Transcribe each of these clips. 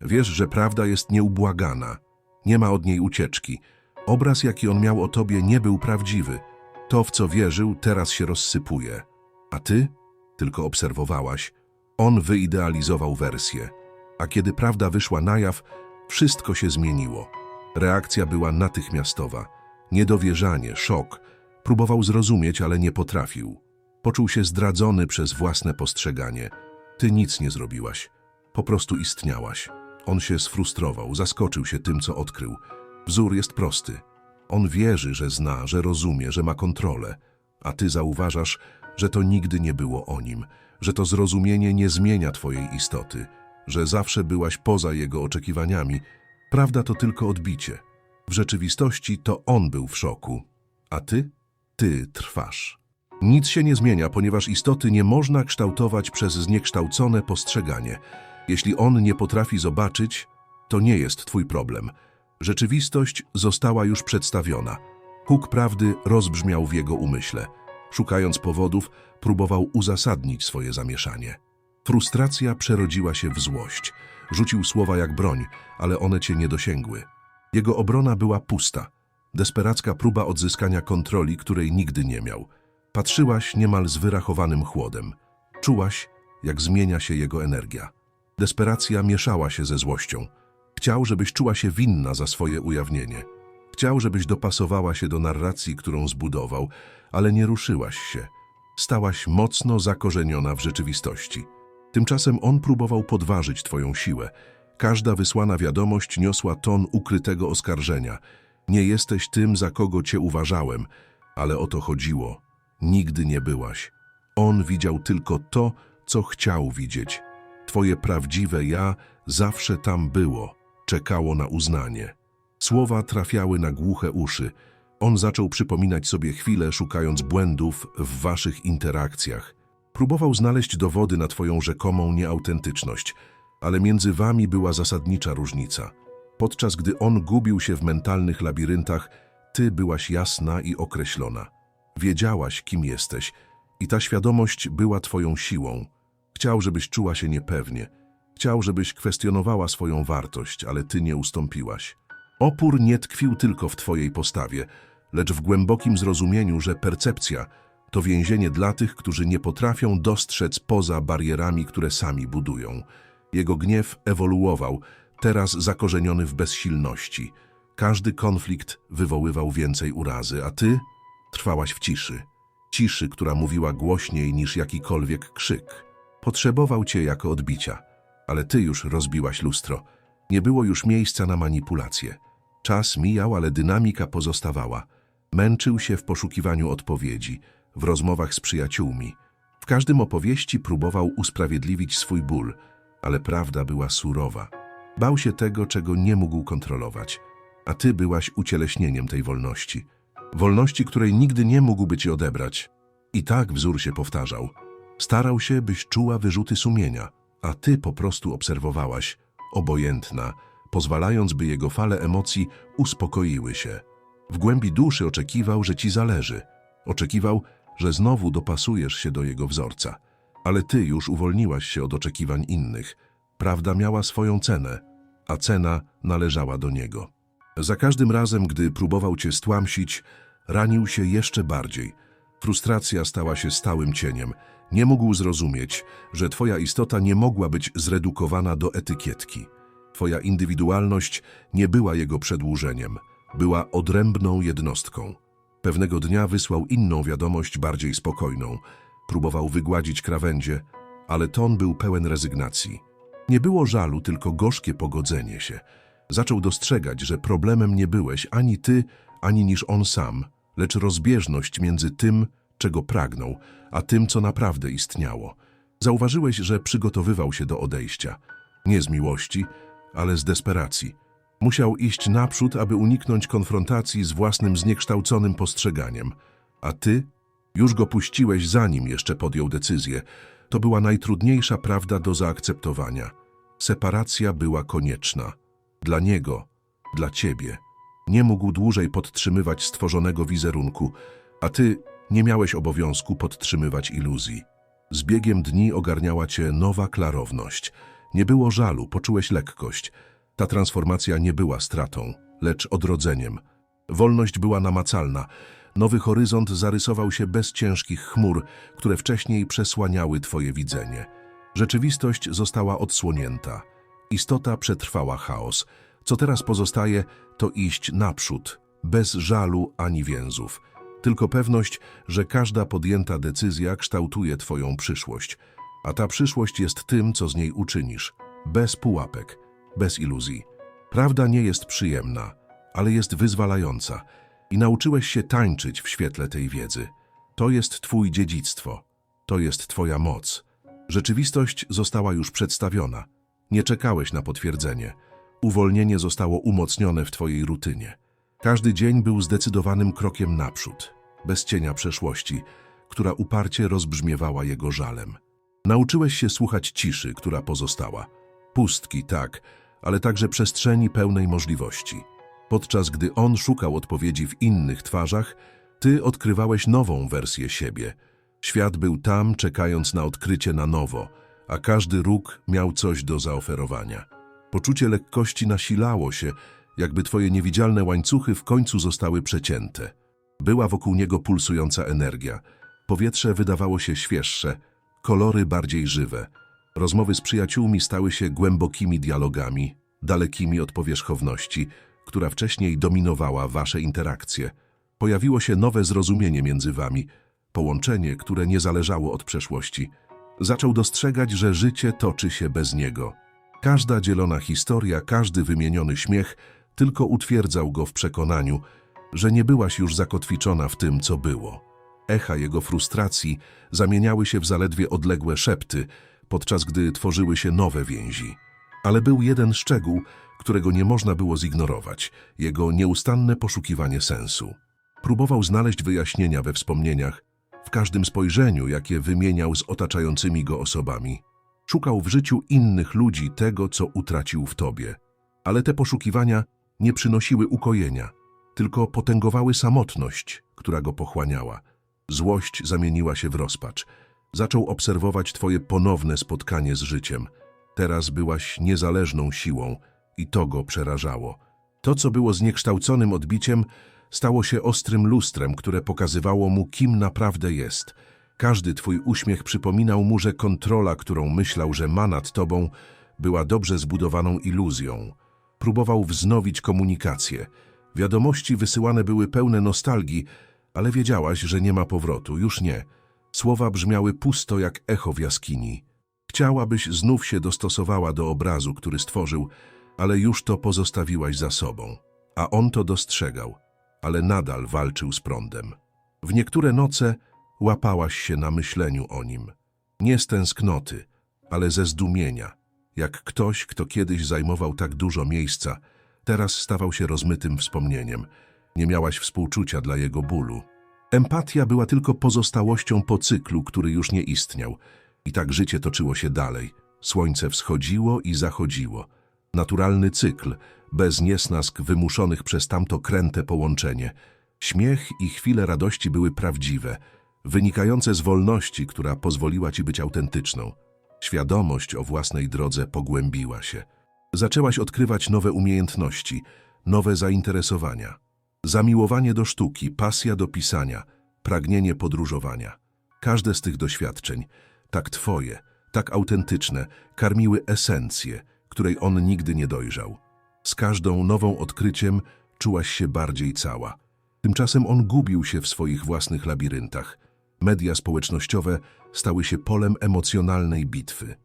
Wiesz, że prawda jest nieubłagana. Nie ma od niej ucieczki. Obraz, jaki on miał o tobie, nie był prawdziwy. To, w co wierzył, teraz się rozsypuje. A ty tylko obserwowałaś. On wyidealizował wersję. A kiedy prawda wyszła na jaw, wszystko się zmieniło. Reakcja była natychmiastowa. Niedowierzanie, szok. Próbował zrozumieć, ale nie potrafił. Poczuł się zdradzony przez własne postrzeganie. Ty nic nie zrobiłaś. Po prostu istniałaś. On się sfrustrował, zaskoczył się tym, co odkrył. Wzór jest prosty. On wierzy, że zna, że rozumie, że ma kontrolę. A ty zauważasz, że to nigdy nie było o nim, że to zrozumienie nie zmienia twojej istoty, że zawsze byłaś poza jego oczekiwaniami. Prawda to tylko odbicie. W rzeczywistości to on był w szoku. A ty? Ty trwasz. Nic się nie zmienia, ponieważ istoty nie można kształtować przez zniekształcone postrzeganie. Jeśli on nie potrafi zobaczyć, to nie jest twój problem. Rzeczywistość została już przedstawiona. Huk prawdy rozbrzmiał w jego umyśle. Szukając powodów, próbował uzasadnić swoje zamieszanie. Frustracja przerodziła się w złość. Rzucił słowa jak broń, ale one cię nie dosięgły. Jego obrona była pusta. Desperacka próba odzyskania kontroli, której nigdy nie miał. Patrzyłaś niemal z wyrachowanym chłodem. Czułaś, jak zmienia się jego energia. Desperacja mieszała się ze złością. Chciał, żebyś czuła się winna za swoje ujawnienie. Chciał, żebyś dopasowała się do narracji, którą zbudował, ale nie ruszyłaś się. Stałaś mocno zakorzeniona w rzeczywistości. Tymczasem on próbował podważyć twoją siłę. Każda wysłana wiadomość niosła ton ukrytego oskarżenia. Nie jesteś tym, za kogo cię uważałem, ale o to chodziło. Nigdy nie byłaś. On widział tylko to, co chciał widzieć. Twoje prawdziwe ja zawsze tam było, czekało na uznanie. Słowa trafiały na głuche uszy. On zaczął przypominać sobie chwilę, szukając błędów w waszych interakcjach. Próbował znaleźć dowody na twoją rzekomą nieautentyczność, ale między wami była zasadnicza różnica. Podczas gdy on gubił się w mentalnych labiryntach, ty byłaś jasna i określona. Wiedziałaś, kim jesteś i ta świadomość była twoją siłą. Chciał, żebyś czuła się niepewnie. Chciał, żebyś kwestionowała swoją wartość, ale ty nie ustąpiłaś. Opór nie tkwił tylko w twojej postawie, lecz w głębokim zrozumieniu, że percepcja to więzienie dla tych, którzy nie potrafią dostrzec poza barierami, które sami budują. Jego gniew ewoluował, teraz zakorzeniony w bezsilności. Każdy konflikt wywoływał więcej urazy, a ty trwałaś w ciszy. Ciszy, która mówiła głośniej niż jakikolwiek krzyk. Potrzebował cię jako odbicia, ale ty już rozbiłaś lustro. Nie było już miejsca na manipulacje. Czas mijał, ale dynamika pozostawała. Męczył się w poszukiwaniu odpowiedzi, w rozmowach z przyjaciółmi. W każdym opowieści próbował usprawiedliwić swój ból, ale prawda była surowa. Bał się tego, czego nie mógł kontrolować, a ty byłaś ucieleśnieniem tej wolności. Wolności, której nigdy nie mógłby ci odebrać. I tak wzór się powtarzał. Starał się, byś czuła wyrzuty sumienia, a ty po prostu obserwowałaś, obojętna, pozwalając, by jego fale emocji uspokoiły się. W głębi duszy oczekiwał, że ci zależy. Oczekiwał, że znowu dopasujesz się do jego wzorca. Ale ty już uwolniłaś się od oczekiwań innych. Prawda miała swoją cenę, a cena należała do niego. Za każdym razem, gdy próbował cię stłamsić, ranił się jeszcze bardziej. Frustracja stała się stałym cieniem. Nie mógł zrozumieć, że twoja istota nie mogła być zredukowana do etykietki. Twoja indywidualność nie była jego przedłużeniem, była odrębną jednostką. Pewnego dnia wysłał inną wiadomość, bardziej spokojną. Próbował wygładzić krawędzie, ale ton był pełen rezygnacji. Nie było żalu, tylko gorzkie pogodzenie się. Zaczął dostrzegać, że problemem nie byłeś ani ty, ani niż on sam, lecz rozbieżność między tym, czego pragnął, a tym, co naprawdę istniało. Zauważyłeś, że przygotowywał się do odejścia. Nie z miłości, ale z desperacji. Musiał iść naprzód, aby uniknąć konfrontacji z własnym zniekształconym postrzeganiem. A ty już go puściłeś, zanim jeszcze podjął decyzję. To była najtrudniejsza prawda do zaakceptowania. Separacja była konieczna. Dla niego, dla ciebie. Nie mógł dłużej podtrzymywać stworzonego wizerunku, a ty nie miałeś obowiązku podtrzymywać iluzji. Z biegiem dni ogarniała cię nowa klarowność. Nie było żalu, poczułeś lekkość. Ta transformacja nie była stratą, lecz odrodzeniem. Wolność była namacalna. Nowy horyzont zarysował się bez ciężkich chmur, które wcześniej przesłaniały twoje widzenie. Rzeczywistość została odsłonięta. Istota przetrwała chaos. Co teraz pozostaje, to iść naprzód, bez żalu ani więzów. Tylko pewność, że każda podjęta decyzja kształtuje twoją przyszłość. A ta przyszłość jest tym, co z niej uczynisz. Bez pułapek, bez iluzji. Prawda nie jest przyjemna, ale jest wyzwalająca. I nauczyłeś się tańczyć w świetle tej wiedzy. To jest twój dziedzictwo. To jest twoja moc. Rzeczywistość została już przedstawiona. Nie czekałeś na potwierdzenie. Uwolnienie zostało umocnione w twojej rutynie. Każdy dzień był zdecydowanym krokiem naprzód, bez cienia przeszłości, która uparcie rozbrzmiewała jego żalem. Nauczyłeś się słuchać ciszy, która pozostała. Pustki, tak, ale także przestrzeni pełnej możliwości. Podczas gdy on szukał odpowiedzi w innych twarzach, ty odkrywałeś nową wersję siebie. Świat był tam, czekając na odkrycie na nowo, a każdy róg miał coś do zaoferowania. Poczucie lekkości nasilało się, jakby twoje niewidzialne łańcuchy w końcu zostały przecięte. Była wokół niego pulsująca energia. Powietrze wydawało się świeższe, kolory bardziej żywe. Rozmowy z przyjaciółmi stały się głębokimi dialogami, dalekimi od powierzchowności, która wcześniej dominowała wasze interakcje. Pojawiło się nowe zrozumienie między wami, połączenie, które nie zależało od przeszłości. Zaczął dostrzegać, że życie toczy się bez niego. Każda dzielona historia, każdy wymieniony śmiech tylko utwierdzał go w przekonaniu, że nie byłaś już zakotwiczona w tym, co było. Echa jego frustracji zamieniały się w zaledwie odległe szepty, podczas gdy tworzyły się nowe więzi. Ale był jeden szczegół, którego nie można było zignorować jego nieustanne poszukiwanie sensu. Próbował znaleźć wyjaśnienia we wspomnieniach, w każdym spojrzeniu, jakie wymieniał z otaczającymi go osobami. Szukał w życiu innych ludzi tego, co utracił w tobie. Ale te poszukiwania nie przynosiły ukojenia, tylko potęgowały samotność, która go pochłaniała. Złość zamieniła się w rozpacz. Zaczął obserwować twoje ponowne spotkanie z życiem. Teraz byłaś niezależną siłą i to go przerażało. To, co było zniekształconym odbiciem, stało się ostrym lustrem, które pokazywało mu, kim naprawdę jest. Każdy twój uśmiech przypominał mu, że kontrola, którą myślał, że ma nad tobą, była dobrze zbudowaną iluzją. Próbował wznowić komunikację. Wiadomości wysyłane były pełne nostalgii, ale wiedziałaś, że nie ma powrotu, już nie. Słowa brzmiały pusto jak echo w jaskini. Chciałabyś znów się dostosowała do obrazu, który stworzył, ale już to pozostawiłaś za sobą. A on to dostrzegał, ale nadal walczył z prądem. W niektóre noce łapałaś się na myśleniu o nim. Nie z tęsknoty, ale ze zdumienia. Jak ktoś, kto kiedyś zajmował tak dużo miejsca, teraz stawał się rozmytym wspomnieniem. Nie miałaś współczucia dla jego bólu. Empatia była tylko pozostałością po cyklu, który już nie istniał. I tak życie toczyło się dalej. Słońce wschodziło i zachodziło. Naturalny cykl, bez niesnask wymuszonych przez tamto kręte połączenie. Śmiech i chwile radości były prawdziwe, wynikające z wolności, która pozwoliła ci być autentyczną. Świadomość o własnej drodze pogłębiła się. Zaczęłaś odkrywać nowe umiejętności, nowe zainteresowania. Zamiłowanie do sztuki, pasja do pisania, pragnienie podróżowania. Każde z tych doświadczeń, tak twoje, tak autentyczne, karmiły esencję, której on nigdy nie dojrzał. Z każdą nową odkryciem czułaś się bardziej cała. Tymczasem on gubił się w swoich własnych labiryntach. Media społecznościowe stały się polem emocjonalnej bitwy.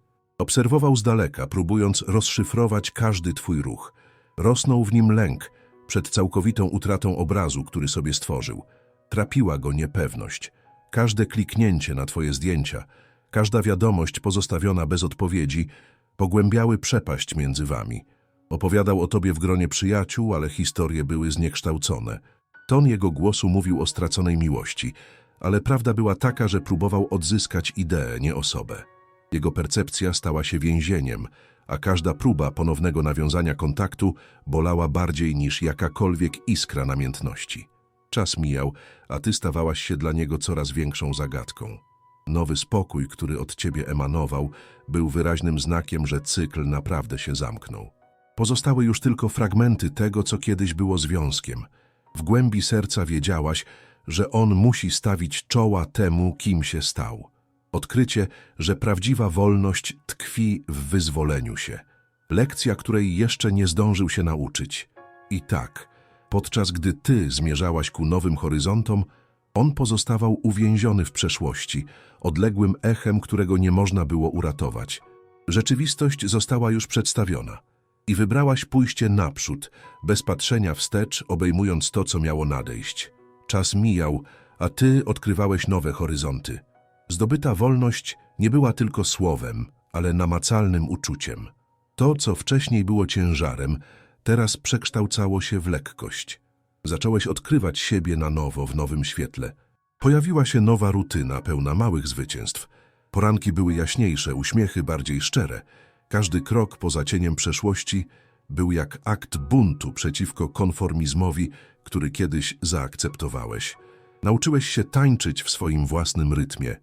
Obserwował z daleka, próbując rozszyfrować każdy twój ruch. Rosnął w nim lęk przed całkowitą utratą obrazu, który sobie stworzył. Trapiła go niepewność. Każde kliknięcie na twoje zdjęcia, każda wiadomość pozostawiona bez odpowiedzi pogłębiały przepaść między wami. Opowiadał o tobie w gronie przyjaciół, ale historie były zniekształcone. Ton jego głosu mówił o straconej miłości, ale prawda była taka, że próbował odzyskać ideę, nie osobę. Jego percepcja stała się więzieniem, a każda próba ponownego nawiązania kontaktu bolała bardziej niż jakakolwiek iskra namiętności. Czas mijał, a ty stawałaś się dla niego coraz większą zagadką. Nowy spokój, który od ciebie emanował, był wyraźnym znakiem, że cykl naprawdę się zamknął. Pozostały już tylko fragmenty tego, co kiedyś było związkiem. W głębi serca wiedziałaś, że on musi stawić czoła temu, kim się stał. Odkrycie, że prawdziwa wolność tkwi w wyzwoleniu się. Lekcja, której jeszcze nie zdążył się nauczyć. I tak, podczas gdy ty zmierzałaś ku nowym horyzontom, on pozostawał uwięziony w przeszłości, odległym echem, którego nie można było uratować. Rzeczywistość została już przedstawiona i wybrałaś pójście naprzód, bez patrzenia wstecz, obejmując to, co miało nadejść. Czas mijał, a ty odkrywałeś nowe horyzonty. Zdobyta wolność nie była tylko słowem, ale namacalnym uczuciem. To, co wcześniej było ciężarem, teraz przekształcało się w lekkość. Zacząłeś odkrywać siebie na nowo w nowym świetle. Pojawiła się nowa rutyna pełna małych zwycięstw. Poranki były jaśniejsze, uśmiechy bardziej szczere. Każdy krok poza cieniem przeszłości był jak akt buntu przeciwko konformizmowi, który kiedyś zaakceptowałeś. Nauczyłeś się tańczyć w swoim własnym rytmie,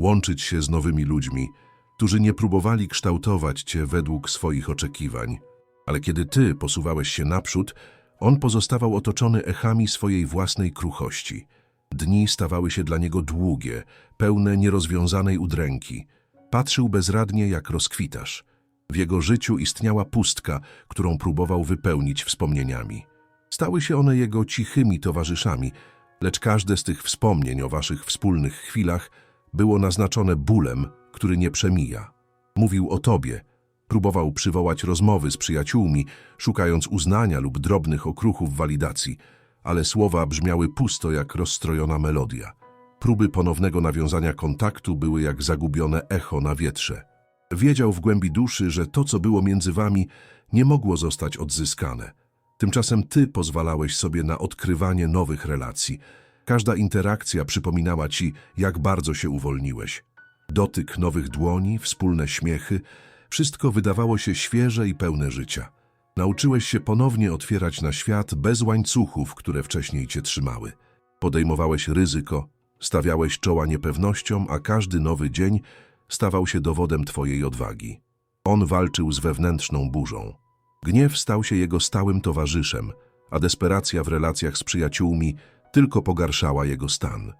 łączyć się z nowymi ludźmi, którzy nie próbowali kształtować cię według swoich oczekiwań. Ale kiedy ty posuwałeś się naprzód, on pozostawał otoczony echami swojej własnej kruchości. Dni stawały się dla niego długie, pełne nierozwiązanej udręki. Patrzył bezradnie, jak rozkwitasz. W jego życiu istniała pustka, którą próbował wypełnić wspomnieniami. Stały się one jego cichymi towarzyszami, lecz każde z tych wspomnień o waszych wspólnych chwilach było naznaczone bólem, który nie przemija. Mówił o tobie, próbował przywołać rozmowy z przyjaciółmi, szukając uznania lub drobnych okruchów walidacji, ale słowa brzmiały pusto jak rozstrojona melodia. Próby ponownego nawiązania kontaktu były jak zagubione echo na wietrze. Wiedział w głębi duszy, że to, co było między wami, nie mogło zostać odzyskane. Tymczasem ty pozwalałeś sobie na odkrywanie nowych relacji. Każda interakcja przypominała ci, jak bardzo się uwolniłeś. Dotyk nowych dłoni, wspólne śmiechy, wszystko wydawało się świeże i pełne życia. Nauczyłeś się ponownie otwierać na świat bez łańcuchów, które wcześniej cię trzymały. Podejmowałeś ryzyko, stawiałeś czoła niepewnościom, a każdy nowy dzień stawał się dowodem twojej odwagi. On walczył z wewnętrzną burzą. Gniew stał się jego stałym towarzyszem, a desperacja w relacjach z przyjaciółmi tylko pogarszała jego stan.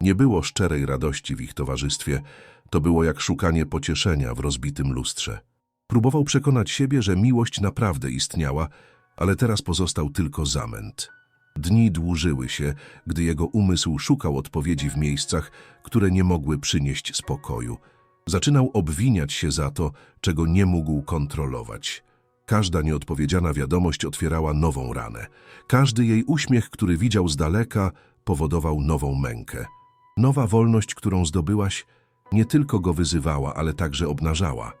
Nie było szczerej radości w ich towarzystwie, to było jak szukanie pocieszenia w rozbitym lustrze. Próbował przekonać siebie, że miłość naprawdę istniała, ale teraz pozostał tylko zamęt. Dni dłużyły się, gdy jego umysł szukał odpowiedzi w miejscach, które nie mogły przynieść spokoju. Zaczynał obwiniać się za to, czego nie mógł kontrolować. Każda nieodpowiedziana wiadomość otwierała nową ranę. Każdy jej uśmiech, który widział z daleka, powodował nową mękę. Nowa wolność, którą zdobyłaś, nie tylko go wyzywała, ale także obnażała.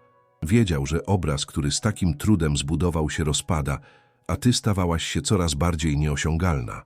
Wiedział, że obraz, który z takim trudem zbudował się rozpada, a ty stawałaś się coraz bardziej nieosiągalna.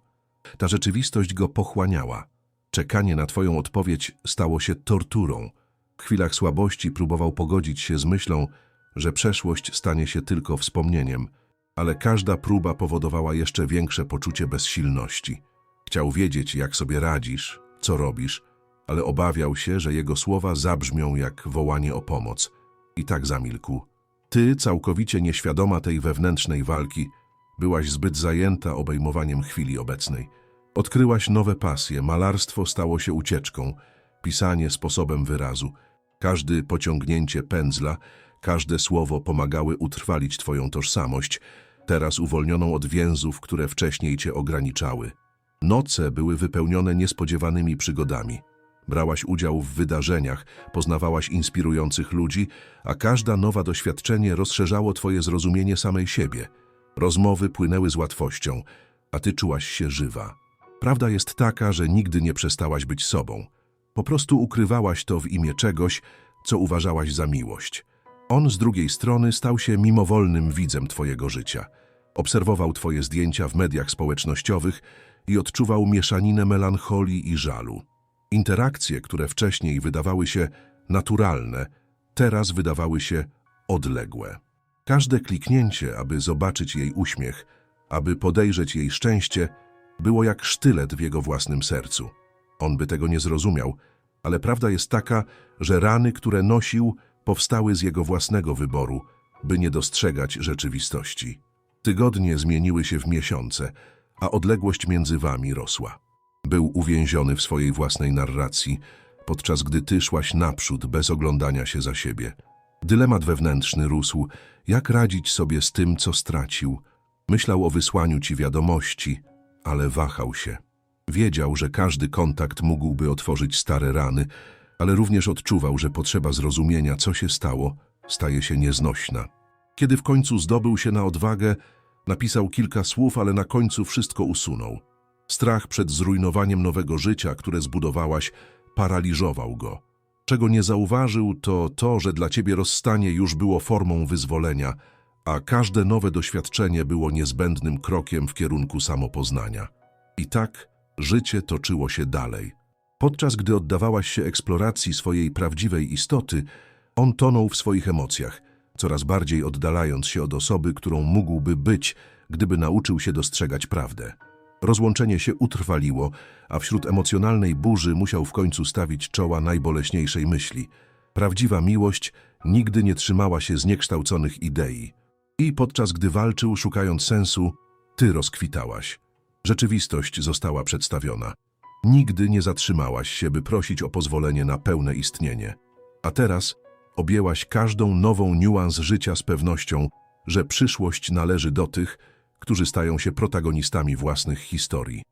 Ta rzeczywistość go pochłaniała. Czekanie na twoją odpowiedź stało się torturą. W chwilach słabości próbował pogodzić się z myślą, że przeszłość stanie się tylko wspomnieniem, ale każda próba powodowała jeszcze większe poczucie bezsilności. Chciał wiedzieć, jak sobie radzisz, co robisz, ale obawiał się, że jego słowa zabrzmią jak wołanie o pomoc. I tak zamilkł. Ty, całkowicie nieświadoma tej wewnętrznej walki, byłaś zbyt zajęta obejmowaniem chwili obecnej. Odkryłaś nowe pasje, malarstwo stało się ucieczką, pisanie sposobem wyrazu. Każdy pociągnięcie pędzla, każde słowo pomagały utrwalić twoją tożsamość, teraz uwolnioną od więzów, które wcześniej cię ograniczały. Noce były wypełnione niespodziewanymi przygodami. Brałaś udział w wydarzeniach, poznawałaś inspirujących ludzi, a każda nowa doświadczenie rozszerzało twoje zrozumienie samej siebie. Rozmowy płynęły z łatwością, a ty czułaś się żywa. Prawda jest taka, że nigdy nie przestałaś być sobą. Po prostu ukrywałaś to w imię czegoś, co uważałaś za miłość. On z drugiej strony stał się mimowolnym widzem twojego życia. Obserwował twoje zdjęcia w mediach społecznościowych i odczuwał mieszaninę melancholii i żalu. Interakcje, które wcześniej wydawały się naturalne, teraz wydawały się odległe. Każde kliknięcie, aby zobaczyć jej uśmiech, aby podejrzeć jej szczęście, było jak sztylet w jego własnym sercu. On by tego nie zrozumiał, Ale prawda jest taka, że rany, które nosił, powstały z jego własnego wyboru, by nie dostrzegać rzeczywistości. Tygodnie zmieniły się w miesiące, a odległość między wami rosła. Był uwięziony w swojej własnej narracji, podczas gdy ty szłaś naprzód bez oglądania się za siebie. Dylemat wewnętrzny rósł, jak radzić sobie z tym, co stracił. Myślał o wysłaniu ci wiadomości, ale wahał się. Wiedział, że każdy kontakt mógłby otworzyć stare rany, ale również odczuwał, że potrzeba zrozumienia, co się stało, staje się nieznośna. Kiedy w końcu zdobył się na odwagę, napisał kilka słów, ale na końcu wszystko usunął. Strach przed zrujnowaniem nowego życia, które zbudowałaś, paraliżował go. Czego nie zauważył, to to, że dla ciebie rozstanie już było formą wyzwolenia, a każde nowe doświadczenie było niezbędnym krokiem w kierunku samopoznania. I tak życie toczyło się dalej. Podczas gdy oddawałaś się eksploracji swojej prawdziwej istoty, on tonął w swoich emocjach, coraz bardziej oddalając się od osoby, którą mógłby być, gdyby nauczył się dostrzegać prawdę. Rozłączenie się utrwaliło, a wśród emocjonalnej burzy musiał w końcu stawić czoła najboleśniejszej myśli. Prawdziwa miłość nigdy nie trzymała się zniekształconych idei. I podczas gdy walczył, szukając sensu, ty rozkwitałaś. Rzeczywistość została przedstawiona. Nigdy nie zatrzymałaś się, by prosić o pozwolenie na pełne istnienie. A teraz objęłaś każdą nową niuans życia z pewnością, że przyszłość należy do tych, którzy stają się protagonistami własnych historii.